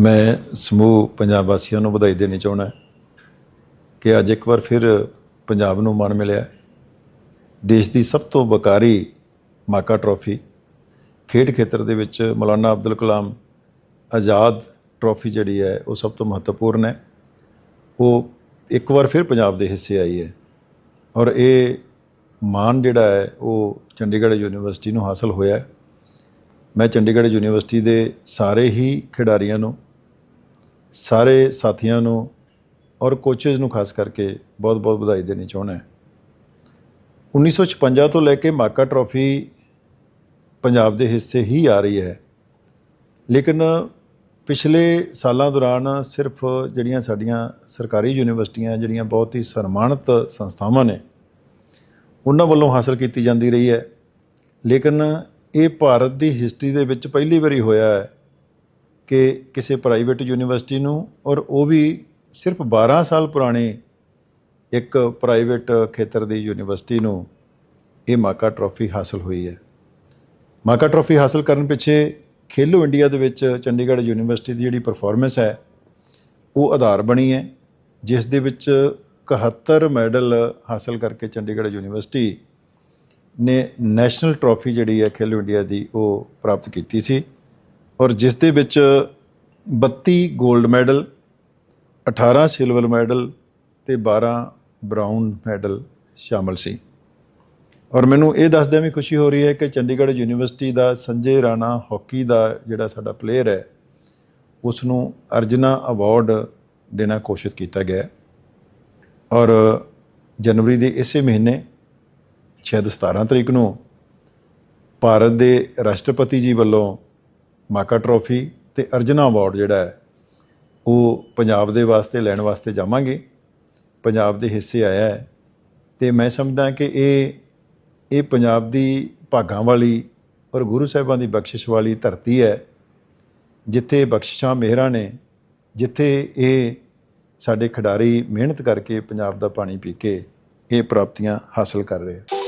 ਮੈਂ ਸਮੂਹ ਪੰਜਾਬ ਵਾਸੀਆਂ ਨੂੰ ਵਧਾਈ ਦੇਣੀ ਚਾਹੁੰਦਾ ਕਿ ਅੱਜ ਇੱਕ ਵਾਰ ਫਿਰ ਪੰਜਾਬ ਨੂੰ ਮਾਣ ਮਿਲਿਆ ਦੇਸ਼ ਦੀ ਸਭ ਤੋਂ ਬਕਾਰੀ ਮਾਕਾ ਟਰੋਫੀ ਖੇਡ ਖੇਤਰ ਦੇ ਵਿੱਚ ਮੌਲਾਨਾ ਅਬਦੁਲ ਕਲਾਮ ਆਜ਼ਾਦ ਟਰੋਫੀ ਜਿਹੜੀ ਹੈ, ਉਹ ਸਭ ਤੋਂ ਮਹੱਤਵਪੂਰਨ ਹੈ। ਉਹ ਇੱਕ ਵਾਰ ਫਿਰ ਪੰਜਾਬ ਦੇ ਹਿੱਸੇ ਆਈ ਹੈ ਔਰ ਇਹ ਮਾਣ ਜਿਹੜਾ ਹੈ, ਉਹ ਚੰਡੀਗੜ੍ਹ ਯੂਨੀਵਰਸਿਟੀ ਨੂੰ ਹਾਸਲ ਹੋਇਆ ਹੈ। ਮੈਂ ਚੰਡੀਗੜ੍ਹ ਯੂਨੀਵਰਸਿਟੀ ਦੇ ਸਾਰੇ ਹੀ ਖਿਡਾਰੀਆਂ ਨੂੰ ਸਾਰੇ ਸਾਥੀਆਂ ਨੂੰ ਔਰ ਕੋਚਸ ਨੂੰ ਖਾਸ ਕਰਕੇ ਬਹੁਤ-ਬਹੁਤ ਵਧਾਈ ਦੇਣੀ ਚਾਹੁੰਦਾ ਹਾਂ। 1956 ਤੋਂ ਲੈ ਕੇ ਮਾਕਾ ਟਰੋਫੀ ਪੰਜਾਬ ਦੇ ਹਿੱਸੇ ਹੀ ਆ ਰਹੀ ਹੈ। ਲੇਕਿਨ ਪਿਛਲੇ ਸਾਲਾਂ ਦੌਰਾਨ ਸਿਰਫ ਜਿਹੜੀਆਂ ਸਾਡੀਆਂ ਸਰਕਾਰੀ ਯੂਨੀਵਰਸਿਟੀਆਂ, ਜਿਹੜੀਆਂ ਬਹੁਤ ਹੀ ਸਨਮਾਨਿਤ ਸੰਸਥਾਵਾਂ ਨੇ, ਉਹਨਾਂ ਵੱਲੋਂ ਹਾਸਲ ਕੀਤੀ ਜਾਂਦੀ ਰਹੀ ਹੈ। ਲੇਕਿਨ ਇਹ ਭਾਰਤ ਦੀ ਹਿਸਟਰੀ ਦੇ ਵਿੱਚ ਪਹਿਲੀ ਵਾਰੀ ਹੋਇਆ ਹੈ ਕਿ ਕਿਸੇ ਪ੍ਰਾਈਵੇਟ ਯੂਨੀਵਰਸਿਟੀ ਨੂੰ ਔਰ ਉਹ ਵੀ ਸਿਰਫ 12 ਸਾਲ ਪੁਰਾਣੇ ਇੱਕ ਪ੍ਰਾਈਵੇਟ ਖੇਤਰ ਦੀ ਯੂਨੀਵਰਸਿਟੀ ਨੂੰ ਇਹ ਮਾਕਾ ਟਰੋਫੀ ਹਾਸਲ ਹੋਈ ਹੈ। ਮਾਕਾ ਟਰੋਫੀ ਹਾਸਲ ਕਰਨ ਪਿੱਛੇ ਖੇਲੋ ਇੰਡੀਆ ਦੇ ਵਿੱਚ ਚੰਡੀਗੜ੍ਹ ਯੂਨੀਵਰਸਿਟੀ ਦੀ ਜਿਹੜੀ ਪਰਫਾਰਮੈਂਸ ਹੈ, ਉਹ ਆਧਾਰ ਬਣੀ ਹੈ, ਜਿਸ ਦੇ ਵਿੱਚ 71 ਮੈਡਲ ਹਾਸਲ ਕਰਕੇ ਚੰਡੀਗੜ੍ਹ ਯੂਨੀਵਰਸਿਟੀ ਨੇ ਨੈਸ਼ਨਲ ਟਰੋਫੀ ਜਿਹੜੀ ਹੈ ਖੇਲੋ ਇੰਡੀਆ ਦੀ ਉਹ ਪ੍ਰਾਪਤ ਕੀਤੀ ਸੀ। ਔਰ ਜਿਸ ਦੇ ਵਿੱਚ 32 골ਡ ਮੈਡਲ 18 ਸਿਲਵਰ ਮੈਡਲ ਤੇ 12 ਬ੍ਰਾਊਨ ਮੈਡਲ ਸ਼ਾਮਲ ਸੀ। ਔਰ ਮੈਨੂੰ ਇਹ ਦੱਸਦਿਆਂ ਵੀ ਖੁਸ਼ੀ ਹੋ ਰਹੀ ਹੈ ਕਿ ਚੰਡੀਗੜ੍ਹ ਯੂਨੀਵਰਸਿਟੀ ਦਾ ਸੰਜੇ ਰਾਣਾ ਹਾਕੀ ਦਾ ਜਿਹੜਾ ਸਾਡਾ ਪਲੇਅਰ ਹੈ ਉਸ ਨੂੰ ਅਰਜਨਾ ਅਵਾਰਡ ਦੇਣਾ ਕੋਸ਼ਿਸ਼ ਕੀਤਾ ਗਿਆ ਔਰ ਜਨਵਰੀ ਦੇ ਇਸੇ ਮਹੀਨੇ, ਸ਼ਾਇਦ 17 ਤਰੀਕ ਨੂੰ, ਭਾਰਤ ਦੇ ਰਾਸ਼ਟਰਪਤੀ ਜੀ ਵੱਲੋਂ ਮਾਕਾ ਟਰੋਫੀ ਤੇ ਅਰਜਨਾ ਅਵਾਰਡ ਜਿਹੜਾ ਹੈ, ਉਹ ਪੰਜਾਬ ਦੇ ਵਾਸਤੇ, ਲੈਣ ਵਾਸਤੇ ਜਾਵਾਂਗੇ। ਪੰਜਾਬ ਦੇ ਹਿੱਸੇ ਆਇਆ ਹੈ। ਤੇ ਮੈਂ ਸਮਝਦਾ ਕਿ ਇਹ ਇਹ ਪੰਜਾਬ ਦੀ ਭਾਗਾਂ ਵਾਲੀ ਔਰ ਗੁਰੂ ਸਾਹਿਬਾਂ ਦੀ ਬਖਸ਼ਿਸ਼ ਵਾਲੀ ਧਰਤੀ ਹੈ, ਜਿੱਥੇ ਬਖਸ਼ਿਸ਼ਾਂ ਮਿਹਰਾਂ ਨੇ, ਜਿੱਥੇ ਇਹ ਸਾਡੇ ਖਿਡਾਰੀ ਮਿਹਨਤ ਕਰਕੇ ਪੰਜਾਬ ਦਾ ਪਾਣੀ ਪੀ ਕੇ ਇਹ ਪ੍ਰਾਪਤੀਆਂ ਹਾਸਲ ਕਰ ਰਹੇ ਆ